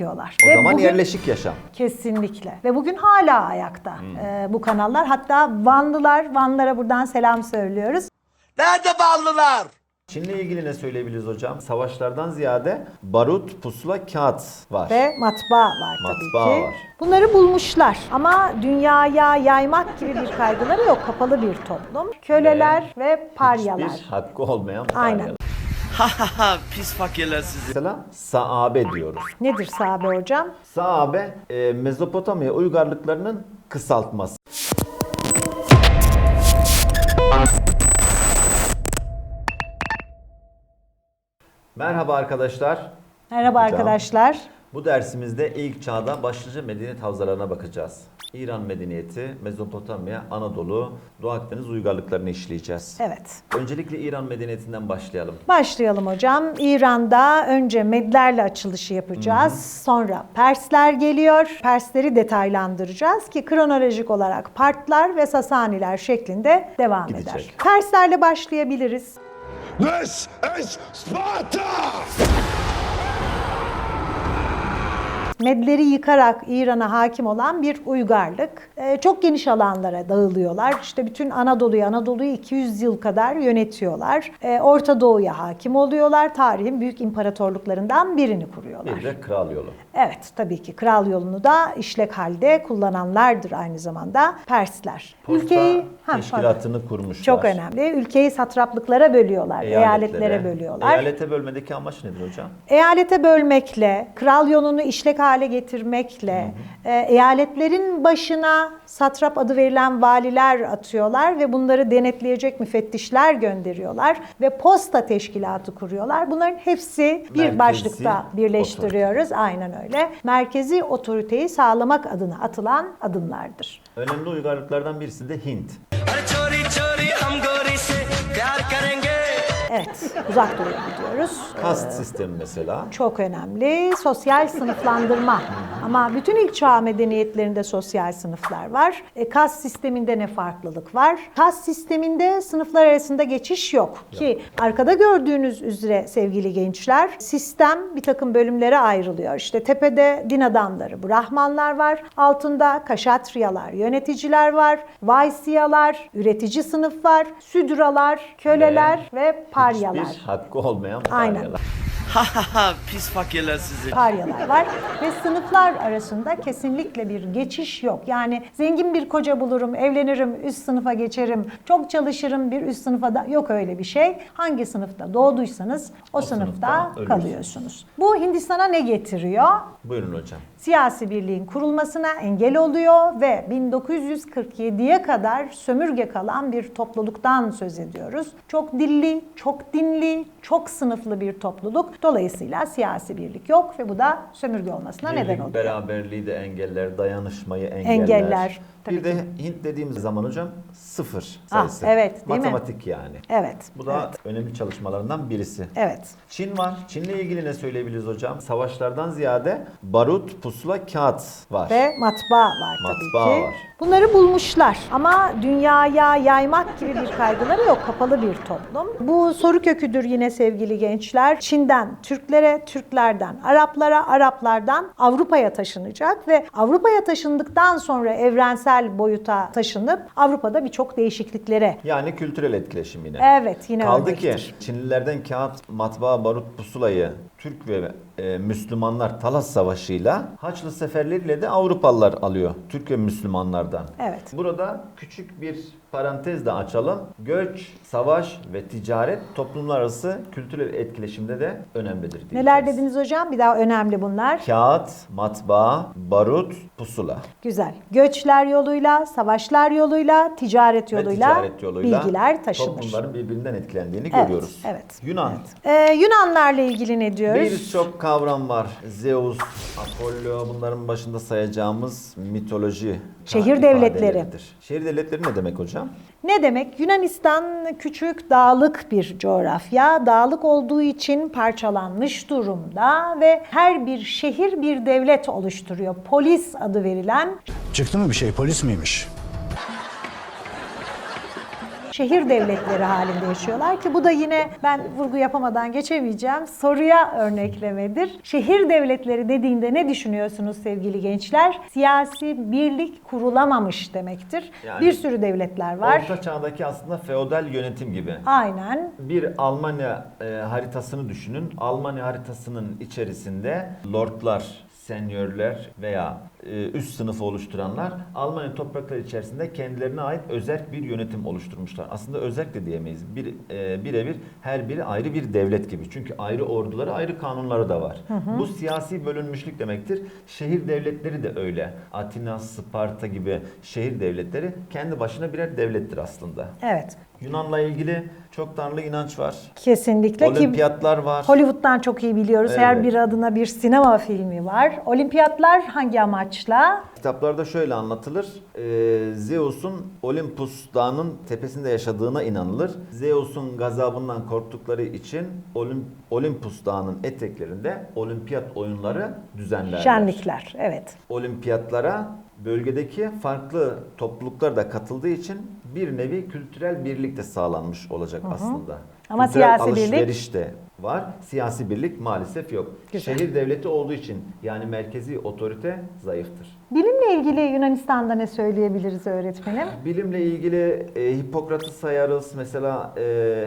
yapıyorlar. O Ve zaman bugün- yerleşik yaşam. Kesinlikle. Ve bugün hala ayakta Hmm. e, bu kanallar. Hatta Vanlılar, Vanlara buradan selam söylüyoruz. Nerede ballılar? Çin'le ilgili ne söyleyebiliriz hocam? Savaşlardan ziyade barut, pusula, kağıt var. Ve matbaa var tabii Matbaa ki. var. Bunları bulmuşlar ama dünyaya yaymak gibi bir kaygıları yok. Kapalı bir toplum. Köleler ve, paryalar. Hiçbir hakkı olmayan Aynen. Paryalar. Ha ha ha pis fakirler sizi. Mesela Saabe diyoruz. Nedir sahabe hocam? Saabe e, Mezopotamya uygarlıklarının kısaltması. Merhaba arkadaşlar. Merhaba Hocam. arkadaşlar. Bu dersimizde ilk çağda başlıca medeniyet havzalarına bakacağız. İran medeniyeti, Mezopotamya, Anadolu, Doğu Akdeniz uygarlıklarını işleyeceğiz. Evet. Öncelikle İran medeniyetinden başlayalım. Başlayalım hocam. İran'da önce Medlerle açılışı yapacağız. Sonra Persler geliyor. Persleri detaylandıracağız ki kronolojik olarak Partlar ve Sasaniler şeklinde devam Gidecek. eder. Perslerle başlayabiliriz. This is Sparta! Medleri yıkarak İran'a hakim olan bir uygarlık. Ee, çok geniş alanlara dağılıyorlar. İşte bütün Anadolu'yu, Anadolu'yu 200 yıl kadar yönetiyorlar. Ee, Orta Doğu'ya hakim oluyorlar. Tarihin büyük imparatorluklarından birini kuruyorlar. Bir de kral yolu. Evet tabii ki kral yolunu da işlek halde kullananlardır aynı zamanda Persler. Posta Ha, pardon. teşkilatını kurmuşlar. çok önemli. Ülkeyi satraplıklara bölüyorlar, eyaletlere, bölüyorlar. Eyalete bölmedeki amaç nedir hocam? Eyalete bölmekle, kral yolunu işlek hale getirmekle, e, eyaletlerin başına satrap adı verilen valiler atıyorlar ve bunları denetleyecek müfettişler gönderiyorlar ve posta teşkilatı kuruyorlar. Bunların hepsi bir Merkezi başlıkta birleştiriyoruz. Otorite. Aynen öyle. Merkezi otoriteyi sağlamak adına atılan adımlardır. Önemli uygarlıklardan birisi de Hint. Evet, uzak doğuya gidiyoruz. Kast ee, sistemi mesela. Çok önemli. Sosyal sınıflandırma. Ama bütün ilk çağ medeniyetlerinde sosyal sınıflar var. E, kas sisteminde ne farklılık var? Kas sisteminde sınıflar arasında geçiş yok. Ki arkada gördüğünüz üzere sevgili gençler sistem bir takım bölümlere ayrılıyor. İşte tepede din adamları, Brahmanlar var. Altında Kaşatriyalar, yöneticiler var. Vaisyalar, üretici sınıf var. Südralar, köleler ve, paryalar. Hiçbir hakkı olmayan Aynen. Ha ha ha pis fakirler sizi. paryalar var ve sınıflar arasında kesinlikle bir geçiş yok. Yani zengin bir koca bulurum, evlenirim, üst sınıfa geçerim, çok çalışırım bir üst sınıfa da yok öyle bir şey. Hangi sınıfta doğduysanız o, sınıfta, sınıfta ölürsünüz. kalıyorsunuz. Bu Hindistan'a ne getiriyor? Buyurun hocam. Siyasi birliğin kurulmasına engel oluyor ve 1947'ye kadar sömürge kalan bir topluluktan söz ediyoruz. Çok dilli, çok dinli, çok sınıflı bir topluluk. Dolayısıyla siyasi birlik yok ve bu da sömürge olmasına neden Birlik, oluyor. beraberliği de engeller, dayanışmayı engeller. Engeller, tabii Bir de Hint dediğimiz zaman hocam sıfır Ah, sayısı. evet, değil mi? Matematik yani. Evet. Bu da evet. önemli çalışmalarından birisi. Evet. Çin var. Çin'le ilgili ne söyleyebiliriz hocam? Savaşlardan ziyade barut, pusula, kağıt var. Ve matbaa var tabii Matbaa ki. var. Bunları bulmuşlar ama dünyaya yaymak gibi bir kaygıları yok. Kapalı bir toplum. Bu soru köküdür yine sevgili gençler. Çin'den Türklere, Türklerden Araplara, Araplardan Avrupa'ya taşınacak ve Avrupa'ya taşındıktan sonra evrensel boyuta taşınıp Avrupa'da birçok değişikliklere. Yani kültürel etkileşim yine. Evet yine Kaldı ki. Çinlilerden kağıt, matbaa, barut, pusulayı Türk ve e, Müslümanlar Talas Savaşı'yla Haçlı seferleriyle de Avrupalılar alıyor. Türk ve Müslümanlardan. Evet. Burada küçük bir parantez de açalım. Göç, savaş ve ticaret toplumlar arası kültürel etkileşimde de önemlidir diyeceğiz. Neler dediniz hocam? Bir daha önemli bunlar. Kağıt, matbaa, barut, pusula. Güzel. Göçler yoluyla, savaşlar yoluyla, ticaret yoluyla, ticaret yoluyla bilgiler taşınır. toplumların birbirinden etkilendiğini Evet, görüyoruz. evet. Yunan. Ee, Yunanlarla ilgili ne diyoruz? Birçok kavram var. Zeus, Apollo bunların başında sayacağımız mitoloji Şehir devletleri. Şehir devletleri ne demek hocam? Ne demek? Yunanistan küçük, dağlık bir coğrafya. Dağlık olduğu için parçalanmış durumda ve her bir şehir bir devlet oluşturuyor. Polis adı verilen Çıktı mı bir şey polis miymiş? Şehir devletleri halinde yaşıyorlar ki bu da yine ben vurgu yapamadan geçemeyeceğim soruya örneklemedir. Şehir devletleri dediğinde ne düşünüyorsunuz sevgili gençler? Siyasi birlik kurulamamış demektir. Yani- bir sürü devletler var. Orta çağdaki aslında feodal yönetim gibi. Aynen. Bir Almanya e, haritasını düşünün. Almanya haritasının içerisinde lordlar, senyörler veya üst sınıfı oluşturanlar Almanya toprakları içerisinde kendilerine ait özerk bir yönetim oluşturmuşlar. Aslında özerk de diyemeyiz. Bir e, birebir her biri ayrı bir devlet gibi. Çünkü ayrı orduları, ayrı kanunları da var. Bu siyasi bölünmüşlük demektir. Şehir devletleri de öyle. Atina, Sparta gibi şehir devletleri kendi başına birer devlettir aslında. Evet. Yunan'la ilgili çok tanrılı inanç var. Kesinlikle ki Olimpiyatlar var. Hollywood'dan çok iyi biliyoruz. Her Evet. bir adına bir sinema filmi var. Olimpiyatlar hangi amaçla? Kitaplarda şöyle anlatılır. Ee, Zeus'un Olympus dağının tepesinde yaşadığına inanılır. Zeus'un gazabından korktukları için Olim- Olympus dağının eteklerinde olimpiyat oyunları düzenlerler. Şenlikler. Evet. Olimpiyatlara bölgedeki farklı topluluklar da katıldığı için bir nevi kültürel birlik de sağlanmış olacak aslında. Ama kültürel siyasi birlik- de var. Siyasi birlik maalesef yok. Güzel. Şehir devleti olduğu için yani merkezi otorite zayıftır. Bilimle ilgili Yunanistan'da ne söyleyebiliriz öğretmenim? Bilimle ilgili e, Hipokrat'ı sayarız. Mesela e,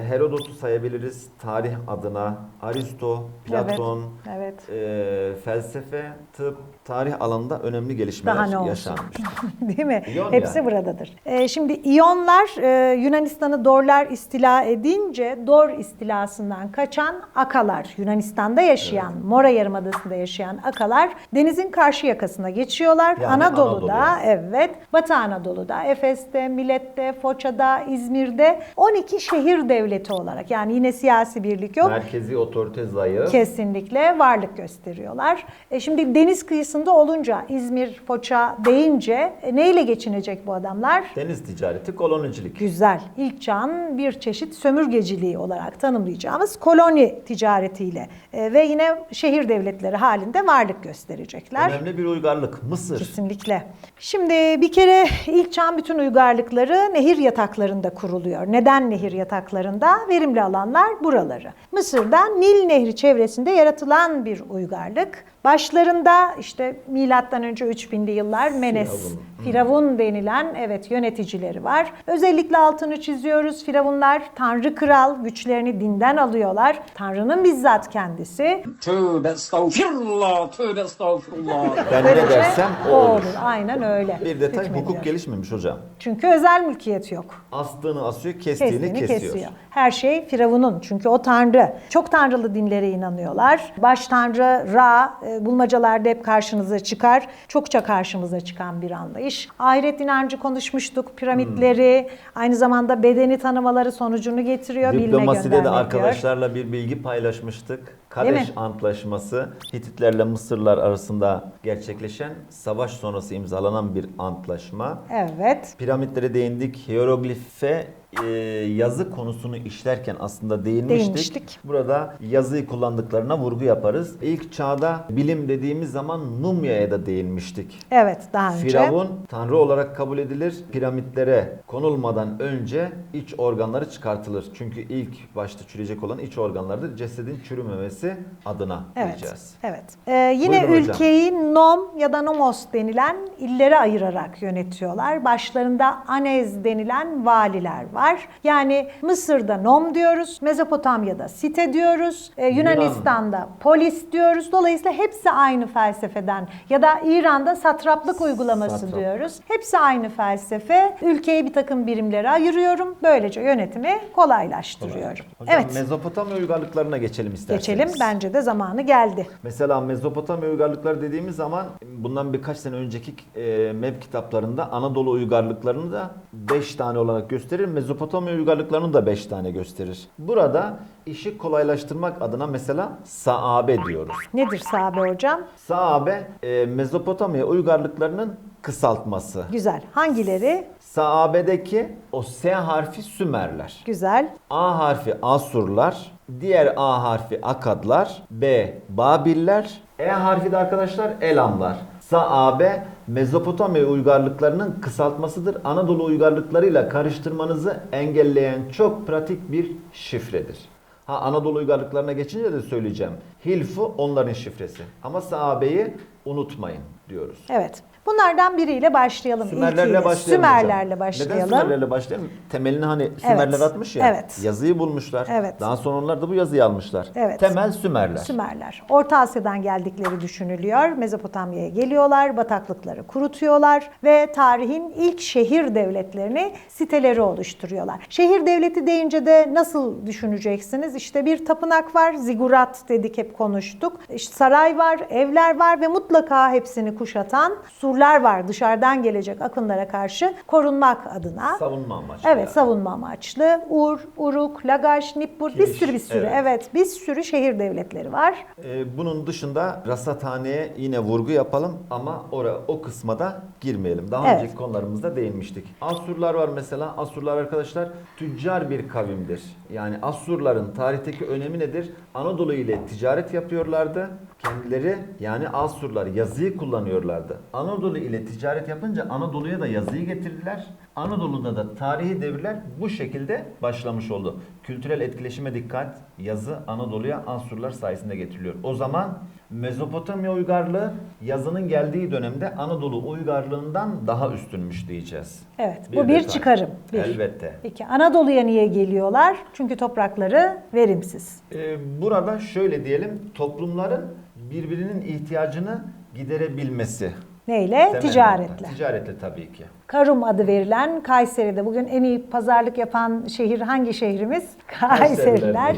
Herodot'u sayabiliriz tarih adına. Aristo, Platon, Evet. evet. e, felsefe, tıp, tarih alanında önemli gelişmeler Daha ne olsun? yaşanmıştır. Değil mi? İyon Hepsi yani. buradadır. Ee, şimdi İyonlar e, Yunanistan'ı Dorlar istila edince Dor istilasından kaçan Akalar, Yunanistan'da yaşayan, Mora Yarımadası'nda yaşayan Akalar denizin karşı yakasına geçiyorlar. Yani Anadolu'da, Anadolu'ya. evet, Batı Anadolu'da, Efes'te, Milet'te, Foça'da, İzmir'de 12 şehir devleti olarak yani yine siyasi birlik yok. Merkezi otorite zayıf. Kesinlikle varlık gösteriyorlar. E şimdi deniz kıyısında olunca İzmir, Foça deyince e, neyle geçinecek bu adamlar? Deniz ticareti, kolonicilik. Güzel. İlk çağın bir çeşit sömürgeciliği olarak tanımlayacağımız koloni ticaretiyle e, ve yine şehir devletleri halinde varlık gösterecekler. Önemli bir uygarlık. Mısır. Kesinlikle. Şimdi bir kere ilk çağın bütün uygarlıkları nehir yataklarında kuruluyor. Neden nehir yataklarında? Verimli alanlar buraları. Mısır'da Nil Nehri çevresinde yaratılan bir uygarlık. Başlarında işte milattan önce 3000'li yıllar Menes, Firavun. Firavun denilen evet yöneticileri var. Özellikle altını çiziyoruz. Firavunlar tanrı kral güçlerini dinden alıyorlar. Tanrının bizzat kendisi. Tövbe estağfirullah, tövbe estağfirullah. Ben ne dersem o olur. Aynen öyle. Bir detay Hükmediyor. hukuk gelişmemiş hocam. Çünkü özel mülkiyet yok. Astığını asıyor, kestiğini, Kestiğini kesiyor. kesiyor. Her şey Firavun'un. Çünkü o tanrı. Çok tanrılı dinlere inanıyorlar. Baş tanrı Ra e, bulmacalarda hep karşınıza çıkar. Çokça karşımıza çıkan bir anlayış. Ahiret inancı konuşmuştuk. Piramitleri aynı zamanda bedeni tanımaları sonucunu getiriyor. Diplomaside de arkadaşlarla bir bilgi paylaşmıştık. Kadeş? Antlaşması Hititlerle Mısırlar arasında gerçekleşen savaş sonrası imzalanan bir antlaşma. Evet. Piramitlere değindik. Hieroglife e, yazı konusunu işlerken aslında değinmiştik. Değinmiştik. Burada yazıyı kullandıklarına vurgu yaparız. İlk çağda bilim dediğimiz zaman Numya'ya da değinmiştik. Evet daha önce. Firavun tanrı olarak kabul edilir. Piramitlere konulmadan önce iç organları çıkartılır. Çünkü ilk başta çürüyecek olan iç organlardır. Cesedin çürümemesi adına Evet. diyeceğiz. Evet. Ee, yine Buyurun hocam. ülkeyi nom ya da nomos denilen illere ayırarak yönetiyorlar. Başlarında anez denilen valiler var. Yani Mısır'da nom diyoruz, Mezopotamya'da site diyoruz, ee, Yunanistan'da polis diyoruz. Dolayısıyla hepsi aynı felsefeden ya da İran'da satraplık uygulaması Satrap. diyoruz. Hepsi aynı felsefe. Ülkeyi bir takım birimlere ayırıyorum. Böylece yönetimi kolaylaştırıyorum. Hocam evet. Mezopotamya uygarlıklarına geçelim isterseniz. Geçelim. Bence de zamanı geldi. Mesela Mezopotamya uygarlıkları dediğimiz zaman bundan birkaç sene önceki e, MEB kitaplarında Anadolu uygarlıklarını da 5 tane olarak gösterir. Mezopotamya uygarlıklarını da 5 tane gösterir. Burada işi kolaylaştırmak adına mesela Saabe diyoruz. Nedir sahabe hocam? Saabe e, Mezopotamya uygarlıklarının kısaltması. Güzel. Hangileri? Saabe'deki o S harfi Sümerler. Güzel. A harfi Asurlar, diğer A harfi Akadlar, B Babiller, E harfi de arkadaşlar Elamlar. Saabe Mezopotamya uygarlıklarının kısaltmasıdır. Anadolu uygarlıklarıyla karıştırmanızı engelleyen çok pratik bir şifredir. Ha Anadolu uygarlıklarına geçince de söyleyeceğim. Hilfu onların şifresi. Ama sahabeyi unutmayın diyoruz. Evet. Bunlardan biriyle başlayalım. Sümerlerle İlkiyle. başlayalım Sümerlerle hocam. başlayalım. Neden Sümerlerle başlayalım? Temelini hani Sümerler atmış ya. evet. Yazıyı bulmuşlar. Evet. Daha sonra onlar da bu yazıyı almışlar. Evet. Temel Sümerler. Sümerler. Orta Asya'dan geldikleri düşünülüyor. Mezopotamya'ya geliyorlar, bataklıkları kurutuyorlar ve tarihin ilk şehir devletlerini siteleri oluşturuyorlar. Şehir devleti deyince de nasıl düşüneceksiniz? İşte bir tapınak var, zigurat dedik hep konuştuk. İşte saray var, evler var ve mutlaka hepsini kuşatan surlar var dışarıdan gelecek akınlara karşı korunmak adına. Savunma amaçlı. Evet, yani. savunma amaçlı. Ur, Uruk, Lagaş, Nippur bir Kiriş, sürü bir sürü. evet. Evet. bir sürü şehir devletleri var. Ee, bunun dışında rasathaneye yine vurgu yapalım ama oraya o kısma da girmeyelim. Daha Evet. önceki konularımızda değinmiştik. Asurlar var mesela. Asurlar arkadaşlar tüccar bir kavimdir. Yani Asurların tarihteki önemi nedir? Anadolu ile ticaret yapıyorlardı. Kendileri yani Asurlar yazıyı kullanıyorlardı. Anadolu ile ticaret yapınca Anadolu'ya da yazıyı getirdiler. Anadolu'da da tarihi devirler bu şekilde başlamış oldu. Kültürel etkileşime dikkat. Yazı Anadolu'ya Asurlar sayesinde getiriliyor. O zaman Mezopotamya uygarlığı yazının geldiği dönemde Anadolu uygarlığından daha üstünmüş diyeceğiz. Evet, Bir bu bir detay. çıkarım. Bir. Elbette. İki, Anadolu'ya niye geliyorlar? Çünkü toprakları verimsiz. Ee, burada şöyle diyelim toplumların birbirinin ihtiyacını giderebilmesi. Neyle? Temel Ticaretle. Ticaretle tabii ki. Karum adı verilen Kayseri'de bugün en iyi pazarlık yapan şehir hangi şehrimiz? Kayseriler.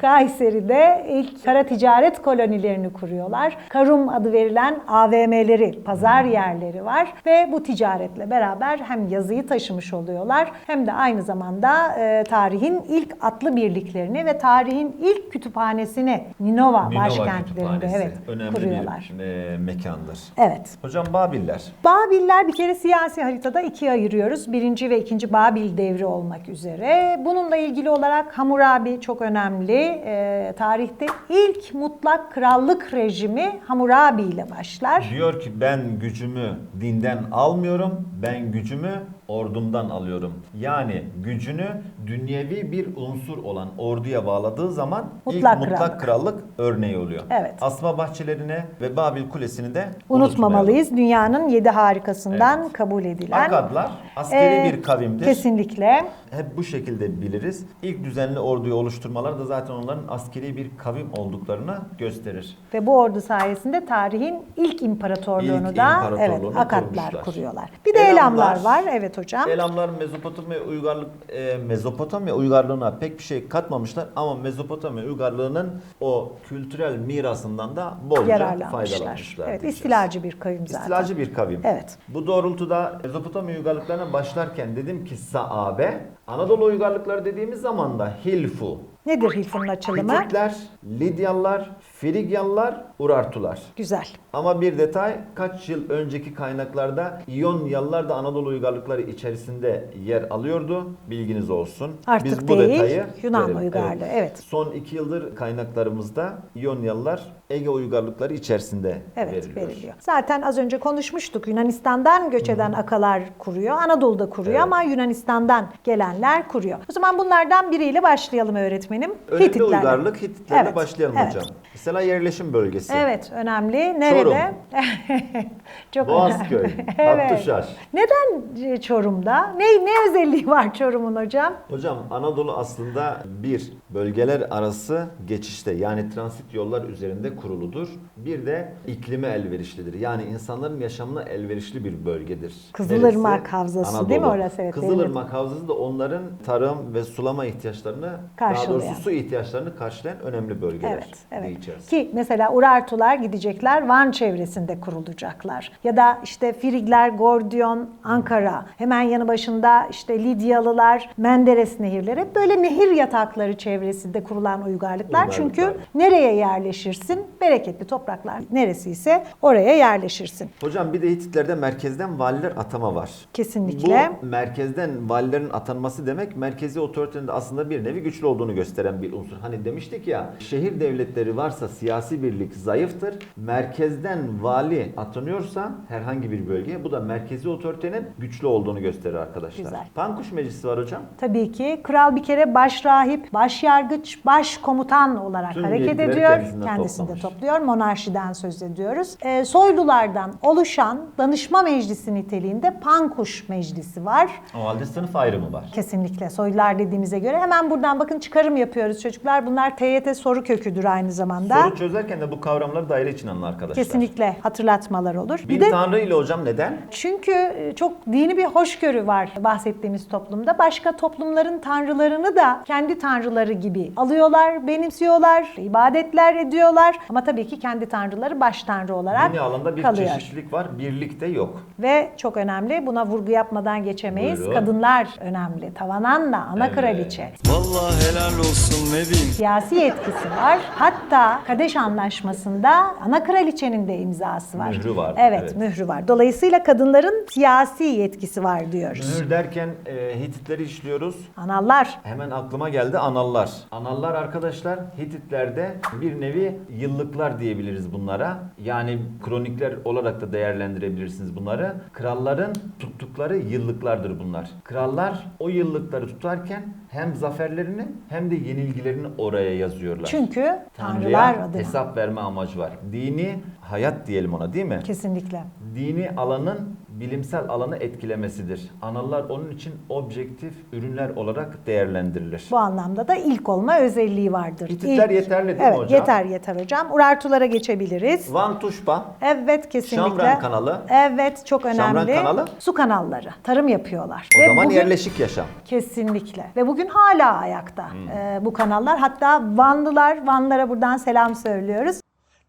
Kayseri'de ilk kara ticaret kolonilerini kuruyorlar. Karum adı verilen AVM'leri, pazar yerleri var ve bu ticaretle beraber hem yazıyı taşımış oluyorlar hem de aynı zamanda e, tarihin ilk atlı birliklerini ve tarihin ilk kütüphanesini Ninova, Ninova başkentlerinde evet önemli kuruyorlar. bir e, mekandır. Evet. Hocam Babiller. Babiller bir kere siyasi haritada ikiye ayırıyoruz. Birinci ve ikinci Babil devri olmak üzere. Bununla ilgili olarak Hammurabi çok önemli. Ee, tarihte ilk mutlak krallık rejimi Hammurabi ile başlar. Diyor ki ben gücümü dinden almıyorum, ben gücümü ordumdan alıyorum. Yani gücünü dünyevi bir unsur olan orduya bağladığı zaman Mutlak ilk mutlak krallık. krallık. örneği oluyor. Evet. Asma bahçelerine ve Babil Kulesi'ni de Unutmamalıyız. Dünyanın yedi harikasından Evet. kabul edilen. Akadlar askeri Ee, bir kavimdir. Kesinlikle. Hep bu şekilde biliriz. İlk düzenli orduyu oluşturmaları da zaten onların askeri bir kavim olduklarını gösterir. Ve bu ordu sayesinde tarihin ilk imparatorluğunu İlk da imparatorluğunu evet Akatlar kurmuşlar. kuruyorlar. Bir de Elamlar. Elamlar var. Evet hocam. Elamlar Mezopotamya uygarlık e, Mezopotamya uygarlığına pek bir şey katmamışlar ama Mezopotamya uygarlığının o kültürel mirasından da bolca faydalanmışlar. Evet, diyeceğiz. istilacı bir kavim zaten. İstilacı bir kavim. Evet. Bu doğrultuda Mezopotamya uygarlıklarına başlarken dedim ki Saabe, Anadolu uygarlıkları dediğimiz zaman da Hilfu, Nedir Hilf'in açılımı? Hititler, Lidyalılar, Frigyalılar, Urartular. Güzel. Ama bir detay kaç yıl önceki kaynaklarda İyonyalılar da Anadolu uygarlıkları içerisinde yer alıyordu. Bilginiz olsun. Artık Biz bu değil, detayı Yunan verelim. uygarlığı, evet. Son iki yıldır kaynaklarımızda İyonyalılar Ege uygarlıkları içerisinde Evet veriliyor. veriliyor. Zaten az önce konuşmuştuk. Yunanistan'dan göç eden akalar kuruyor. Anadolu'da kuruyor Evet. ama Yunanistan'dan gelenler kuruyor. O zaman bunlardan biriyle başlayalım öğretmenim. Önemli Hititlerle. uygarlık Hititlerle Evet, başlayalım evet. hocam. Mesela yerleşim bölgesi. Evet önemli. Nerede? Çok Boğazköy, önemli. evet. Hattuşaş. Neden e, Çorum'da? Ne ne özelliği var Çorum'un hocam? Hocam Anadolu aslında bir bölgeler arası geçişte yani transit yollar üzerinde kuruludur. Bir de iklime elverişlidir. Yani insanların yaşamına elverişli bir bölgedir. Kızılırmak Neresi? Havzası değil mi orası? Evet, Kızılırmak Havzası da onların tarım ve sulama ihtiyaçlarını daha Karşılayan. doğrusu su ihtiyaçlarını karşılayan önemli bölgeler Evet, evet. Diyeceğiz. Ki mesela Urartular gidecekler Van çevresinde kurulacaklar. Ya da işte Frigler, Gordiyon, Ankara. Hemen yanı başında işte Lidyalılar, Menderes nehirleri. Hep böyle nehir yatakları çevresinde kurulan uygarlıklar. Uygarlıklar. Çünkü nereye yerleşirsin? Bereketli topraklar neresiyse oraya yerleşirsin. Hocam bir de Hititlerde merkezden valiler atama var. Kesinlikle. Bu merkezden valilerin atanması demek merkezi otoritenin aslında bir nevi güçlü olduğunu gösteren bir unsur. Hani demiştik ya şehir devletleri varsa varsa siyasi birlik zayıftır. Merkezden vali atanıyorsa herhangi bir bölgeye bu da merkezi otoritenin güçlü olduğunu gösterir arkadaşlar. Güzel. Pankuş Meclisi var hocam. Tabii ki kral bir kere baş rahip, baş yargıç, baş komutan olarak Tüm hareket ediyor. kendisinde Kendisinde toplamış. topluyor. Monarşiden söz ediyoruz. Ee, soylulardan oluşan danışma meclisi niteliğinde Pankuş Meclisi var. O halde sınıf ayrımı var. Kesinlikle soylular dediğimize göre. Hemen buradan bakın çıkarım yapıyoruz çocuklar. Bunlar TYT soru köküdür aynı zamanda. Soru çözerken de bu kavramları daire için anla arkadaşlar. Kesinlikle hatırlatmalar olur. Bin Bir de Tanrı ile hocam neden? çünkü e, çok dini bir hoşgörü var bahsettiğimiz toplumda. Başka toplumların tanrılarını da kendi tanrıları gibi alıyorlar, benimsiyorlar, ibadetler ediyorlar. Ama tabii ki kendi tanrıları baş tanrı olarak Dini alanda bir kalıyor. çeşitlilik var, birlik de yok. Ve çok önemli, buna vurgu yapmadan geçemeyiz. Buyurun. Kadınlar önemli. Tavananna, ana Evet. kraliçe. Vallahi helal olsun ne diyeyim. Siyasi yetkisi var. Hatta Kadeş Anlaşması'nda ana kraliçenin de imzası var. Mührü var, Evet, evet. mührü var. Dolayısıyla kadınların siyasi yetkisi var diyoruz. Mühür derken e, Hititleri işliyoruz. Anallar. Hemen aklıma geldi anallar. Anallar arkadaşlar Hititlerde bir nevi yıllıklar diyebiliriz bunlara. Yani kronikler olarak da değerlendirebilirsiniz bunları. Kralların tuttukları yıllıklardır bunlar. Krallar o yıllıkları tutarken hem zaferlerini hem de yenilgilerini oraya yazıyorlar. Çünkü tanrılar Tanrı'ya adına. hesap verme amacı var. Dini hayat diyelim ona değil mi? Kesinlikle. dini alanın bilimsel alanı etkilemesidir. Analar onun için objektif ürünler olarak değerlendirilir. Bu anlamda da ilk olma özelliği vardır. İlk- yeterli değil mi evet, hocam? yeter yeter hocam. Urartulara geçebiliriz. Van Tuşba, Evet kesinlikle. Şamran kanalı. Evet çok önemli. Şamran kanalı. Su kanalları. Tarım yapıyorlar. o Ve zaman bugün- yerleşik yaşam. Kesinlikle. Ve bugün hala ayakta Hmm. e, bu kanallar. Hatta Vanlılar, Vanlara buradan selam söylüyoruz.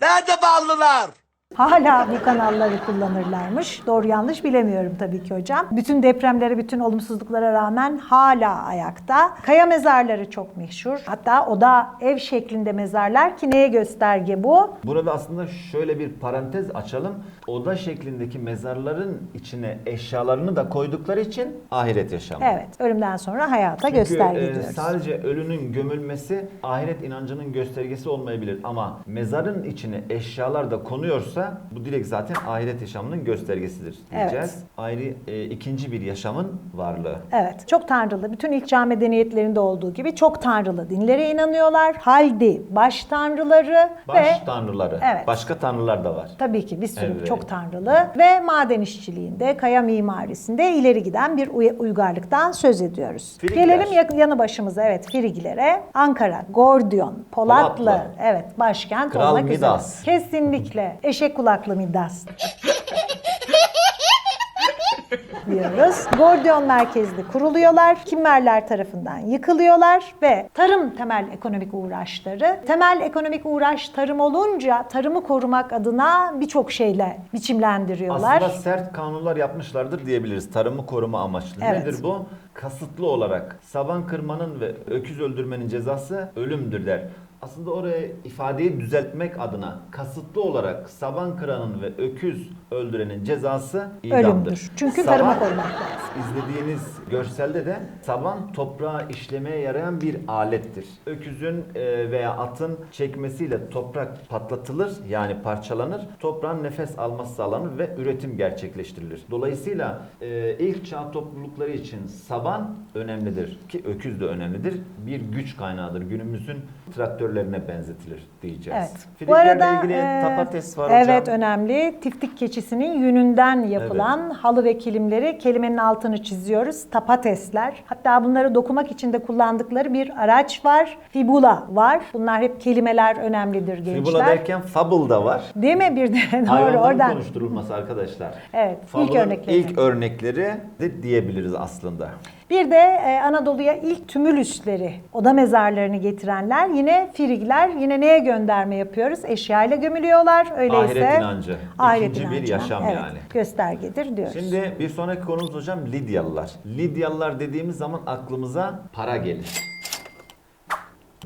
Nerede ballılar? Hala bu kanalları kullanırlarmış. Doğru yanlış bilemiyorum tabii ki hocam. Bütün depremlere, bütün olumsuzluklara rağmen hala ayakta. Kaya mezarları çok meşhur. Hatta oda ev şeklinde mezarlar ki neye gösterge bu? Burada aslında şöyle bir parantez açalım. Oda şeklindeki mezarların içine eşyalarını da koydukları için ahiret yaşamı. Evet, ölümden sonra hayata Çünkü gösterge e, diyoruz. sadece ölünün gömülmesi ahiret inancının göstergesi olmayabilir ama mezarın içine eşyalar da konuyorsa bu direkt zaten ahiret yaşamının göstergesidir diyeceğiz. Evet. Ayrı e, ikinci bir yaşamın varlığı. Evet, çok tanrılı. Bütün ilk medeniyetlerinde olduğu gibi çok tanrılı dinlere inanıyorlar. Haldi, baş tanrıları Baş ve tanrıları. Evet. Başka tanrılar da var. Tabii ki bir sürü Evet. çok tanrılı ve maden işçiliğinde, kaya mimarisinde ileri giden bir uy- uygarlıktan söz ediyoruz. Frigler. Gelelim ya- yanı başımıza evet Frigilere. Ankara, Gordiyon, Polatlı, Polatlı. evet başkent Kral olmak Midas. üzere. Kesinlikle. Eşek kulaklı Midas. diyoruz. Gordiyon merkezli kuruluyorlar. Kimmerler tarafından yıkılıyorlar ve tarım temel ekonomik uğraşları. Temel ekonomik uğraş tarım olunca tarımı korumak adına birçok şeyle biçimlendiriyorlar. Aslında sert kanunlar yapmışlardır diyebiliriz. Tarımı koruma amaçlı. Evet. Nedir bu? Kasıtlı olarak saban kırmanın ve öküz öldürmenin cezası ölümdür der. Aslında oraya ifadeyi düzeltmek adına kasıtlı olarak saban kıranın ve öküz öldürenin cezası idamdır. Ölümdür. Çünkü Saban- tarıma korumak lazım. İzlediğiniz görselde de saban toprağı işlemeye yarayan bir alettir. Öküzün e, veya atın çekmesiyle toprak patlatılır yani parçalanır. Toprağın nefes alması sağlanır ve üretim gerçekleştirilir. Dolayısıyla e, ilk çağ toplulukları için saban önemlidir ki öküz de önemlidir. Bir güç kaynağıdır. Günümüzün traktörlerine benzetilir diyeceğiz. Evet. Bu arada ilgili e, tapates var Evet hocam. önemli. Tiftik keçisinin yününden yapılan halı ve kilimleri kelimenin altını çiziyoruz. Tapatesler. Hatta bunları dokumak için de kullandıkları bir araç var. Fibula var. Bunlar hep kelimeler önemlidir gençler. Fibula derken fable da var. Değil mi bir de? Doğru Hayvanların oradan. konuşturulması arkadaşlar. Evet, ilk Fable'ın örnekleri. ilk örnekleri de diyebiliriz aslında. Bir de e, Anadolu'ya ilk tümülüsleri, oda mezarlarını getirenler yine Frigler. Yine neye gönderme yapıyoruz? Eşyayla gömülüyorlar. Öyleyse Ahiret inancı. ahiret İkinci bir inancına, yaşam evet, yani. Göstergedir diyoruz. Şimdi bir sonraki konumuz hocam Lidyalılar. Lidyalılar dediğimiz zaman aklımıza para gelir.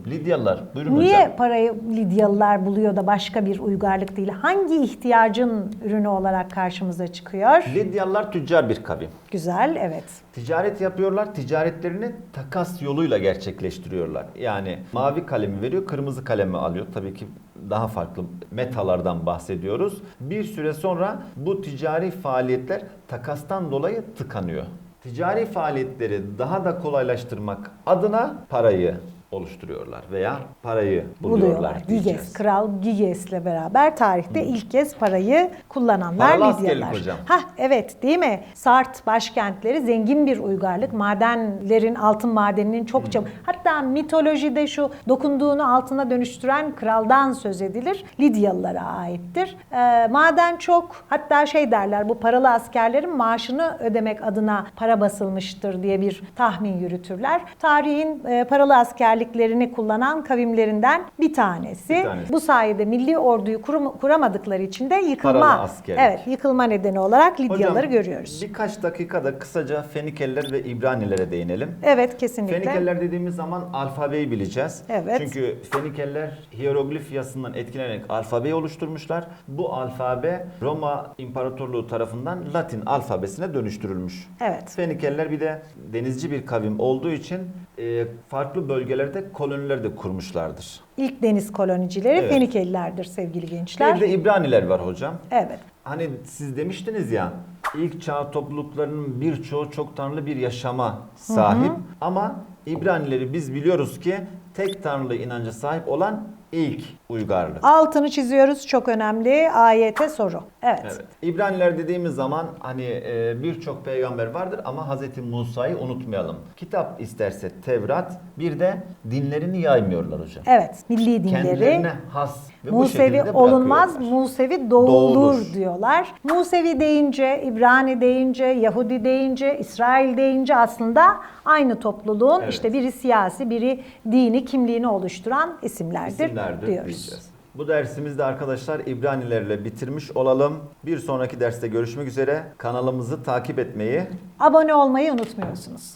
Lidyalılar. Buyurun Niye hocam. parayı Lidyalılar buluyor da başka bir uygarlık değil? Hangi ihtiyacın ürünü olarak karşımıza çıkıyor? Lidyalılar tüccar bir kavim. Güzel, evet. Ticaret yapıyorlar. Ticaretlerini takas yoluyla gerçekleştiriyorlar. Yani mavi kalemi veriyor, kırmızı kalemi alıyor. Tabii ki daha farklı metalardan bahsediyoruz. Bir süre sonra bu ticari faaliyetler takastan dolayı tıkanıyor. Ticari faaliyetleri daha da kolaylaştırmak adına parayı oluşturuyorlar veya parayı buluyorlar. Buluyorlar. Giges. Kral Giges'le beraber tarihte ilk kez parayı kullananlar Paralı Lidyalılar. hocam. Hah evet değil mi? Sart başkentleri zengin bir uygarlık. Madenlerin, altın madeninin çokça... Hatta mitolojide şu dokunduğunu altına dönüştüren kraldan söz edilir. Lidyalılara aittir. Ee, maden çok. Hatta şey derler bu paralı askerlerin maaşını ödemek adına para basılmıştır diye bir tahmin yürütürler. Tarihin e, paralı askerliklerini kullanan kavimlerinden bir tanesi. Bir tanesi. Bu sayede milli orduyu kurum- kuramadıkları için de yıkılma, evet, yıkılma nedeni olarak Lidyalıları Hocam, görüyoruz. Birkaç dakikada kısaca Fenikeliler ve İbranilere değinelim. Evet kesinlikle. Fenikeliler dediğimiz zaman alfabeyi bileceğiz. Evet. Çünkü Fenikeliler hieroglif yazısından etkilenerek alfabeyi oluşturmuşlar. Bu alfabe Roma İmparatorluğu tarafından Latin alfabesine dönüştürülmüş. Evet. Fenikeliler bir de denizci bir kavim olduğu için e, farklı bölgelerde koloniler de kurmuşlardır. İlk deniz kolonicileri Evet. Fenikelilerdir sevgili gençler. Bir de İbraniler var hocam. Evet. Hani siz demiştiniz ya ilk çağ topluluklarının birçoğu çok tanrılı bir yaşama sahip ama İbranileri biz biliyoruz ki tek tanrılı inanca sahip olan ilk uygarlık. Altını çiziyoruz çok önemli. Ayete soru. Evet. Evet. İbraniler dediğimiz zaman hani e, birçok peygamber vardır ama Hz. Musa'yı unutmayalım. Kitap isterse Tevrat bir de dinlerini yaymıyorlar hocam. Evet, milli dinleri. Kendilerine has ve Musevi olunmaz. Musevi doğulur, Doğulur. diyorlar. Musevi deyince, İbrani deyince, Yahudi deyince, İsrail deyince aslında aynı topluluğun Evet. işte biri siyasi, biri dini, kimliğini oluşturan isimlerdir, isimlerdir diyoruz. diyeceğiz. Bu dersimizde arkadaşlar İbranilerle bitirmiş olalım. Bir sonraki derste görüşmek üzere. Kanalımızı takip etmeyi Abone olmayı unutmuyorsunuz.